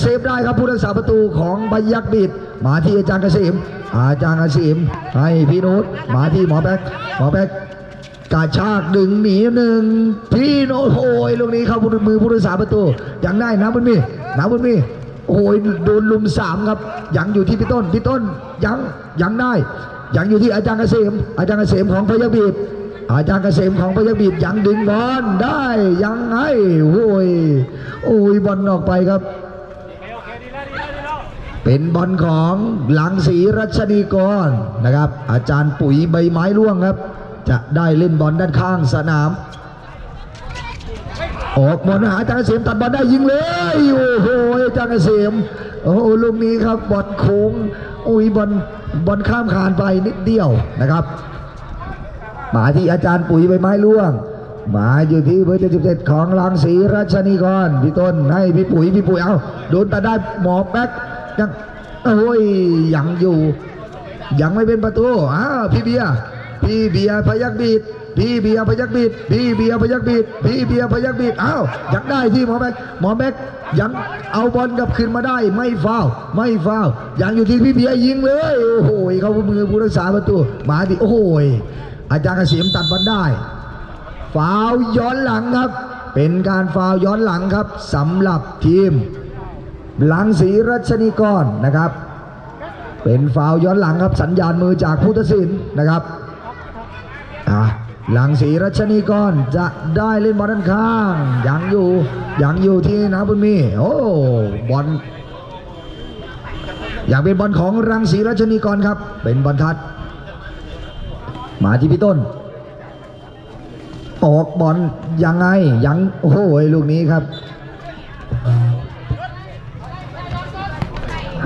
เซฟได้ครับผู้รักษาประตูของบยักบิดมาที่อาจารย์เกษมอาจารย์เกษมให้พี่นุชมาที่หมอแบ๊กหมอแบ๊กกระชากดึงหนีหนึ่งพี่โน้ตโอ้ยลูกนี้เข้ามือผู้รักษาประตูยังได้นะบุญมีนะบุญมีโอ้ยโดนลุมสามครับ ยังอยู่ที่พี่ต้นพี่ต้นยังยังได้ ยังอยู่ที่อาจารย์เกษม อาจารย์เกษมของพยัคฆ์บีดอาจารย์เกษมของพยัคฆ์บีดยังดึงบอลได้ยังไงโอ้ยโอ้ยบอลออกไปครับ เป็นบอลของหลังสีรัชนีกรนะครับ อาจารย์ปุ๋ยใบไม้ร่วงครับ จะได้เล่นบอลด้านข้างสนาม ออกบอลหาจารย์เกษมตัดบอลได้ยิงเลย โอ้โหจารย์เกษมโอ้โหลูกนี้ครับบอลโค้งโอ้ยบอลบอลข้ามคานไปนิดเดียวนะครับมาที่อาจารย์ปุ๋ยใบไม้ร่วงมาอยู่ที่เบอร์เจ็ดของลังสีรัชนีกรพี่ต้นให้พี่ปุ๋ยพี่ปุ๋ยเอาโดนตัดได้หมอแป๊ก ยังโอ้ยยังอยู่ ยังไม่เป็นประตูอ้าวพี่เบียพี่เบียพยักบีดพี่เบียพยักบีดพี่เบียพยักบีดพี่เบียพยักบีดอ้าวยังได้ที่หมอแบ็กหมอแบ็กยังเอาบอลกลับคืนมาได้ไม่ฟาวไม่ฟาวยังอยู่ที่พี่เบียยิงเลยโอ้โหเขามือผู้รักษาประตูมาดิโอ้โหอาจารย์เกษมตัดบอลได้ฟาวย้อนหลังครับ เป็นการฟาวย้อนหลังครับสำหรับทีม หลังสีรัชนีกรนะครับ เป็นฟาวย้อนหลังครับสัญญาณมือจากผู้ตัดสินนะครับอะหลังสีรัชนีกรจะได้เล่นบอลด้านข้างยังอยู่ยังอยู่ที่นาบุญมีโอ้บอลอยากเป็นบอลของรังสีรัชนีกรครับ เป็นบอลทัด มาที่พี่ต้นออกบอลยังไงยังโอ้โหลูกนี้ครับ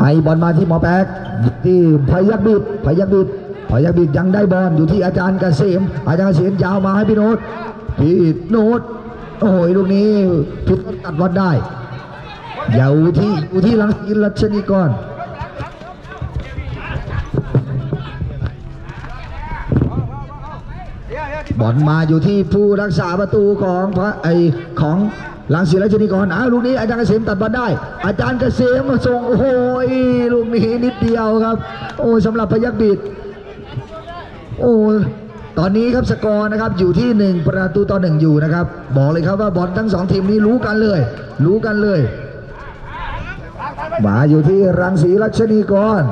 ให้บอลมาที่หมอแป๊กที่พยักบิดพยักบิดพยักบิดยังได้บอลอยู่ที่อาจารย์เกษมอาจารย์เกษมยาวมาให้พี่โน้ตพี่โน้ตโอ้ยลูกนี้พี่ตัดบอลได้อยู่ที่อยู่ที่หลังอินรัชนีกรบอลมาอยู่ที่ผู้รักษาประตูของพระไอของ ลังศิลาชนิกรอ้าวลูกนี้อาจารย์เกษมตัดบอลได้ อาจารย์เกษมมาส่งโอ้โหลูกนี้นิดเดียวครับ โอ้สำหรับพยักบิดโอ้ตอนนี้ครับสกอร์นะครับอยู่ที่หนึ่งประตูต่อหนึ่งอยู่นะครับ บอกเลยครับว่าบอลทั้งสองทีมนี้รู้กันเลย รู้กันเลยมาอยู่ที่รังสีรัชนีกร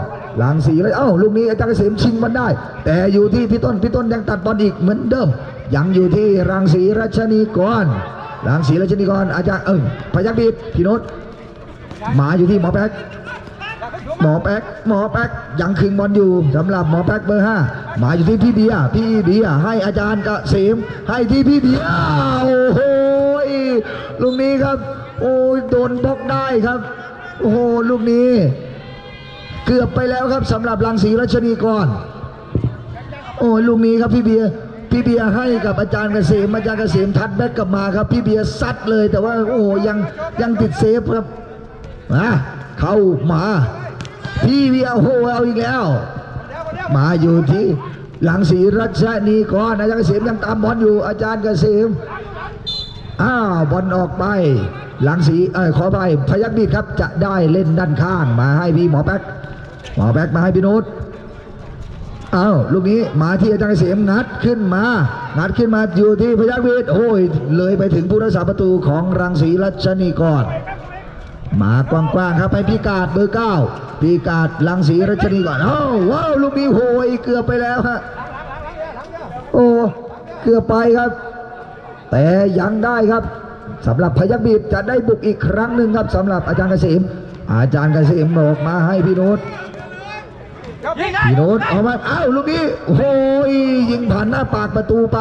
รังสีแล้วเอ้าลูกนี้อาจารย์เกษมชิงมันได้ แต่อยู่ที่พี่ต้นพี่ต้นยังตัดบอลอีกเหมือนเดิม ยังอยู่ที่รังสีรัชนีกร รังสีรัชนีกรอาจารย์เอิงพยักบีดพี่โนตมาอยู่ที่หมอแป๊กหมอแป๊กหมอแป๊กยังคึงบอลอยู่สำหรับหมอแป๊กเบอร์ห้าหมาอยู่ที่พี่เบียพี่เบียให้อาจารย์เกษมให้ที่พี่เบียโอ้โหลูกนี้ครับ โอ้ยโดนบล็อกได้ครับ โอ้โหลูกนี้ เกือบไปแล้วครับสำหรับรังสีรัชนีกรโอ้ยลูกนี้ครับพี่เบียร์ พี่เบียร์ให้กับอาจารย์เกษมอาจารย์เกษมทัดแบ็กกลับมาครับ พี่เบียร์ซัดเลยแต่ว่าโอ้ยังยังติดเซฟครับมาเข้ามาพี่เบียร์โอ้โหเอาอีกแล้ว มาอยู่ที่หลังสีรัชนีกรอาจารย์เกษมยังตามบอลอยู่อาจารย์เกษมอ้าวบอลออกไป หลังสีเออขอไปพยักบีดครับจะได้เล่นด้านข้างมาให้พี่หมอแป๊กหมอแป๊กมาให้พี่นุช อ้าวลูกนี้มาที่อาจารย์เกษมงัดขึ้นมางัดขึ้นมาอยู่ที่พยักบีดโอ้ยเลยไปถึงผู้รักษาประตูของรังสีรัชนีกรมากว้างๆครับไปพิกาดเบอร์เก้าพิกาดลังสีรัชนีก่อนอ้าวว้าวลูกนี้โหยเกือบไปแล้วฮะโอ้เกือบไปครับ แต่ยังได้ครับสำหรับพยักบีดจะได้บุกอีกครั้งหนึ่งครับสำหรับอาจารย์เกษมอาจารย์เกษมบอกมาให้พี่น้ต พีโน้ตเอามาอ้าวลูกนี้โอ้โหยิงผ่านหน้าปากประตูไป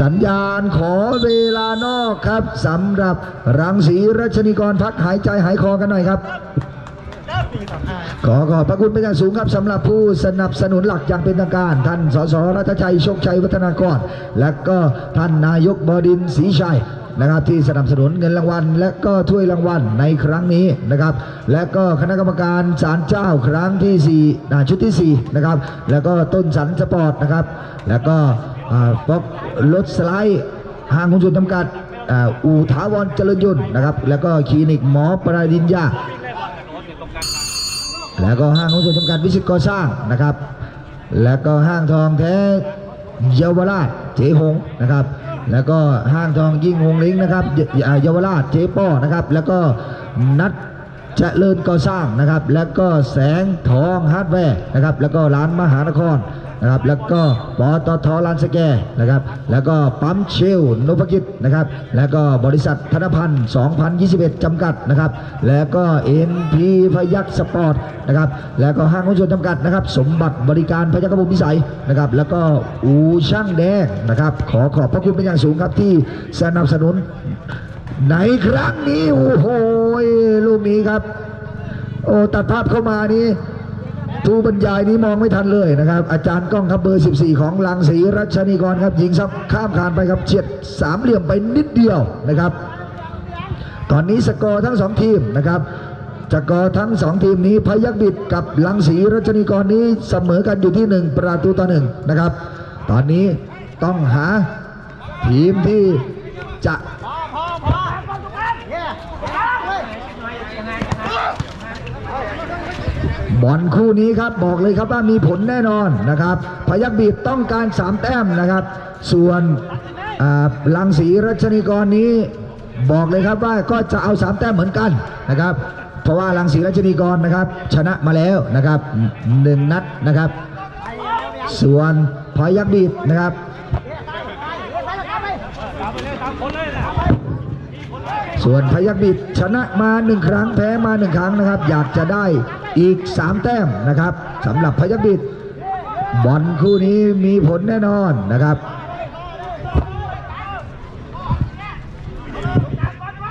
สัญญาณขอเวลานอกครับสำหรับรังสีรัชนีกรพักหายใจหายคอกันหน่อยครับ ขอขอบพระคุณเป็นอย่างสูงครับสำหรับผู้สนับสนุนหลักอย่างเป็นทางการ ท่านสสรัตชัยโชคชัยวัฒนากร และก็ท่านนายกบดินทร์ศรีชัย นะครับที่สนับสนุนเงินรางวัล และก็ถ้วยรางวัลในครั้งนี้นะครับ และก็คณะกรรมการศาลเจ้าครั้งที่สี่อ่าชุดที่สี่นะครับแล้วก็ต้นสันสปอร์ตนะครับ แล้วก็ป๊อกรถสไลด์ห้างหุ้นส่วนจำกัดอ่าอูถาวรเจริญยนต์นะครับ แล้วก็คลินิกหมอปราดินยาแล้วก็ห้างหุ้นส่วนจำกัดวิสิตก่อสร้างนะครับ แล้วก็ห้างทองแท้เยาวราชเจหงนะครับ แล้วก็ห้างทองยิ่งวงลิงนะครับเยาเยาวราชเจป้อนะครับ แล้วก็นัดเจริญก่อสร้างนะครับ แล้วก็แสงทองฮาร์ดแวร์นะครับ แล้วก็ร้านมหานคร นะครับ แล้วก็ปตทลานสแกนะครับ แล้วก็ปั๊มเชลนพกิจนะครับ แล้วก็บริษัทธนพันธ์2021 จำกัดนะครับ แล้วก็ NP พยักสปอร์ตนะครับ แล้วก็ห้างหุ้นส่วนจำกัดนะครับ สมบัติบริการพยัคฆ์บุญพิสัยนะครับ แล้วก็อูช่างแดงนะครับ ขอขอบพระคุณเป็นอย่างสูงครับที่สนับสนุนในครั้งนี้โอ้โหลูกนี้ครับ โอ้ตัดภาพเข้ามานี้ ทูบรรยายนี้มองไม่ทันเลยนะครับ อาจารย์ก้องครับเบอร์ 14 ของลังสีรัชนีกรครับยิงซับข้ามคานไปครับเฉียดสามเหลี่ยมไปนิดเดียวนะครับ ตอนนี้สกอร์ทั้งสองทีมนะครับสกอร์ทั้งสองทีมนี้พยักบิดกับลังสีรัชนีกรนี้เสมอกันอยู่ที่หนึ่งประตูต่อหนึ่งนะครับ ตอนนี้ต้องหาทีมที่จะ บอลคู่นี้ครับบอกเลยครับว่ามีผลแน่นอนนะครับ พยักบีดต้องการ 3 แต้มนะครับ ส่วนลังสีรัชนีกรนี้บอกเลยครับว่าก็จะเอา 3 แต้มเหมือนกันนะครับ เพราะว่าลังสีรัชนีกรนะครับ ชนะมาแล้วนะครับหนึ่งนัดนะครับ ส่วนพยักบีดนะครับส่วนพยักบิดชนะมาหนึ่งครั้งแพ้มาหนึ่งครั้งนะครับ อยากจะได้ อีก 3 แต้มนะครับสำหรับพยักบิดบอลคู่นี้มีผลแน่นอนนะครับ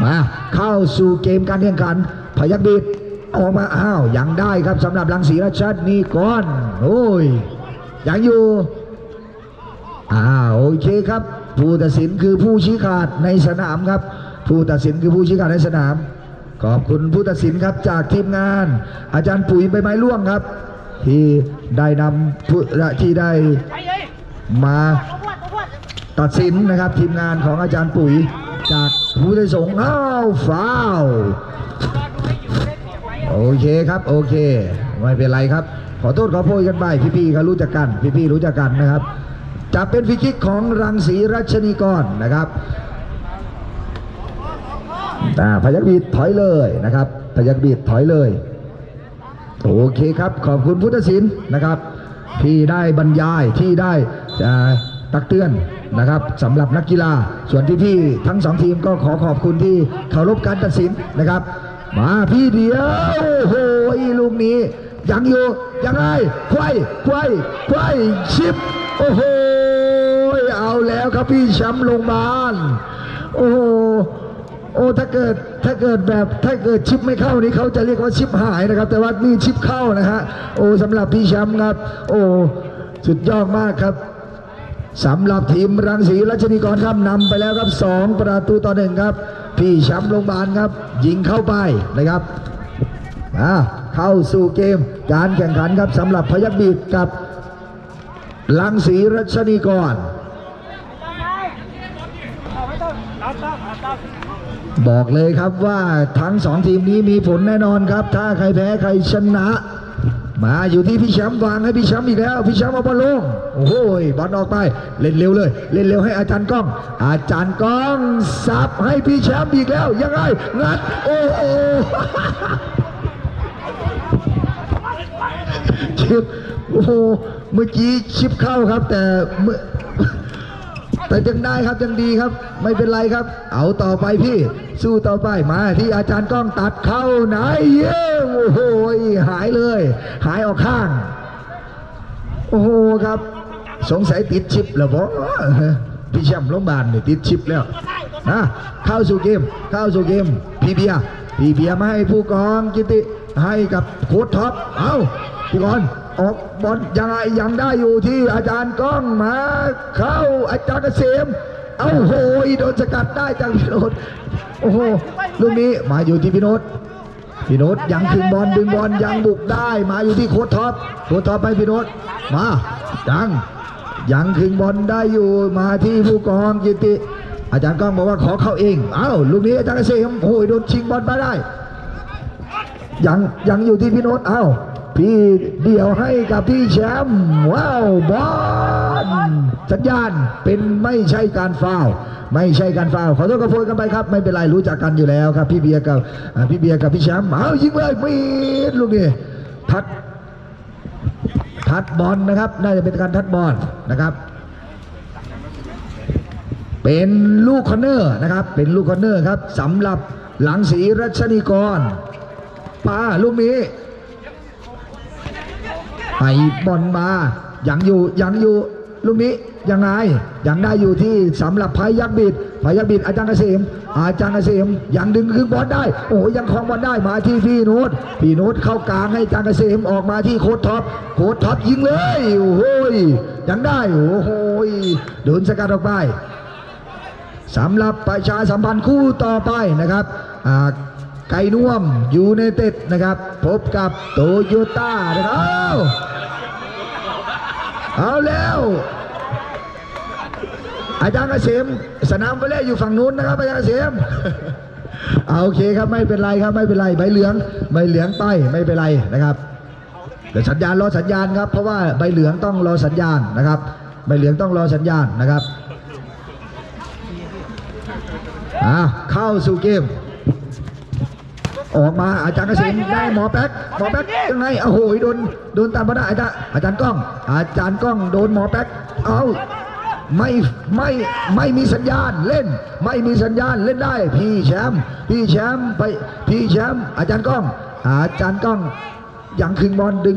มาเข้าสู่เกมการแข่งขัน พยักบิดออกมาอ้าวยังได้ครับสำหรับลังสีราชนีก่อนโอ้ยยังอยู่อ่าโอเคครับ ผู้ตัดสินคือผู้ชี้ขาดในสนามครับ ผู้ตัดสินคือผู้ชี้ขาดในสนาม ขอบคุณผู้ตัดสินครับจากทีมงาน อาจารย์ปุ๋ยใบไม้ร่วงครับ ที่ได้นำผู้ที่ได้มาตัดสินนะครับทีมงานของอาจารย์ปุ๋ยจากผู้ได้ส่งอ้าวฟาวโอเคครับโอเค ไม่เป็นไรครับ ขอโทษขอโพยกันไปพี่ๆเขารู้จักกัน พี่ๆรู้จักกันนะครับจะเป็นฟรีคิกของรังสีรัชนีกรนะครับ พยักบีดถอยเลยนะครับพยักบีดถอยเลย โอเคครับ ขอบคุณพุทธศิลป์นะครับ ที่ได้บรรยายที่ได้ตักเตือนนะครับสำหรับนักกีฬา ส่วนที่พี่ทั้งสองทีมก็ขอขอบคุณที่เคารพการตัดสินนะครับ มาพี่เดียวโอ้โหลูกนี้ยังอยู่ยังไงควายควายควายชิปโอ้โหเอาแล้วครับพี่แชมป์ลงมาโอ้โห โอ้ถ้าเกิดถ้าเกิดแบบถ้าเกิดชิปไม่เข้านี่เขาจะเรียกว่าชิปหายนะครับ แต่ว่านี่ชิปเข้านะฮะโอ้สำหรับพี่แชมป์ครับ โอ้สุดยอดมากครับสำหรับทีมรังสีรัชนีกรครับนำไปแล้วครับสองประตูต่อหนึ่งครับ พี่แชมป์โรงพยาบาลครับ ยิงเข้าไปนะครับอ่าเข้าสู่เกมการแข่งขันครับสำหรับพยัคฆ์บีดกับลังสีรัชนีกร บอกเลยครับว่าทั้งสองทีมนี้มีผลแน่นอนครับ ถ้าใครแพ้ใครชนะ มาอยู่ที่พี่แชมป์วางให้พี่แชมป์อีกแล้ว พี่แชมป์เอาบอลลงโอ้โหบอลออกไปเล่นเร็วเลย เล่นเร็วให้อาจารย์ก้อง อาจารย์ก้องสับให้พี่แชมป์อีกแล้วยังไงงัดโอ้โหชิปโอ้โหเมื่อกี้ชิปเข้าครับแต่เมื่อ แต่ยังได้ครับยังดีครับ ไม่เป็นไรครับ เอาต่อไปพี่ สู้ต่อไปมาที่อาจารย์ก้องตัดเข้าไหนเย้โอ้โหหายเลย หายออกข้าง โอ้โหครับ สงสัยติดชิปแล้วบอพี่แชมป์โรงพยาบาลเนี่ยติดชิปแล้วนะเข้าสู่เกมเข้าสู่เกมพี่เบียพี่เบียร์มาให้ผู้กองกิติให้กับโค้ชท็อปเอาพี่กรณ์ ออกบอลยังไงยังได้อยู่ที่อาจารย์ก้องมาเข้าอาจารย์เกษมเอาโหยโดนสกัดได้จากพี่โนตโอ้โหลูกนี้มาอยู่ที่พี่โนตพี่โนตยังถึงบอลดึงบอลยังบุกได้ มาอยู่ที่โค้ชท็อปโค้ชท็อปไปพี่โนตมายังยังถึงบอลได้อยู่มาที่ผู้กองกิติ อาจารย์ก้องบอกว่าขอเข้าเองเอ้าลูกนี้อาจารย์เกษมโอ้ยโดนชิงบอลไปได้ยังยังอยู่ที่พี่โน้ตเอ้า พี่เดี่ยวให้กับพี่แชมป์ว้าวบอลสัญญาณเป็นไม่ใช่การฟาวไม่ใช่การฟาวขอโทษกับโฟนกันไปครับ ไม่เป็นไรรู้จักกันอยู่แล้วครับพี่เบียร์กับพี่เบียร์กับพี่แชมป์เอายิงเลยมีดลูกนี้ทัดทัดบอลนะครับ น่าจะเป็นการทัดบอลนะครับ เป็นลูกคอนเนอร์นะครับ เป็นลูกคอนเนอร์ครับสำหรับหลังสีรัชนีกรปาลูกนี้ ไปบอลมายังอยู่ยังอยู่ลูกนี้ยังไงยังได้อยู่ที่สำหรับพายักบิดพายักบิดอาจารย์เกษมอาจารย์เกษมยังดึงคืนบอลได้ โอ้ยังคลองบอลได้มาที่พี่น้ตพี่น้ตเข้ากลางให้อาจารย์เกษมออกมาที่โค้ดท็อปโค้ดท็อปยิงเลยโอ้โหยยังได้โอ้โหยโดนสกัดออกไปสำหรับประชาสัมพันธ์คู่ต่อไปนะครับอ่าไก่น่วมยูไนเต็ดนะครับ พบกับโตโยต้านะครับ เอาแล้ว อาจารย์เกษมสนามไปเล่อยู่ฝั่งนู้นนะครับอาจารย์เกษมเอาโอเคครับไม่เป็นไรครับไม่เป็นไรใบเหลืองใบเหลืองไปไม่เป็นไรนะครับเดี๋ยวสัญญาณรอสัญญาณครับเพราะว่าใบเหลืองต้องรอสัญญาณนะครับใบเหลืองต้องรอสัญญาณนะครับอะเข้าสู่เกม ออกมาอาจารย์เกษมได้หมอแป๊กหมอแป๊กยังไงโอ้โหโดนโดนตามมาได้อาจารย์อาจารย์ก้อง อาจารย์ก้องโดนหมอแป๊กเอาไม่ไม่ไม่มีสัญญาณเล่น ไม่มีสัญญาณเล่นได้ พี่แชมป์พี่แชมป์ไปพี่แชมป์อาจารย์ก้อง อาจารย์ก้องยังคึงบอลดึงบอล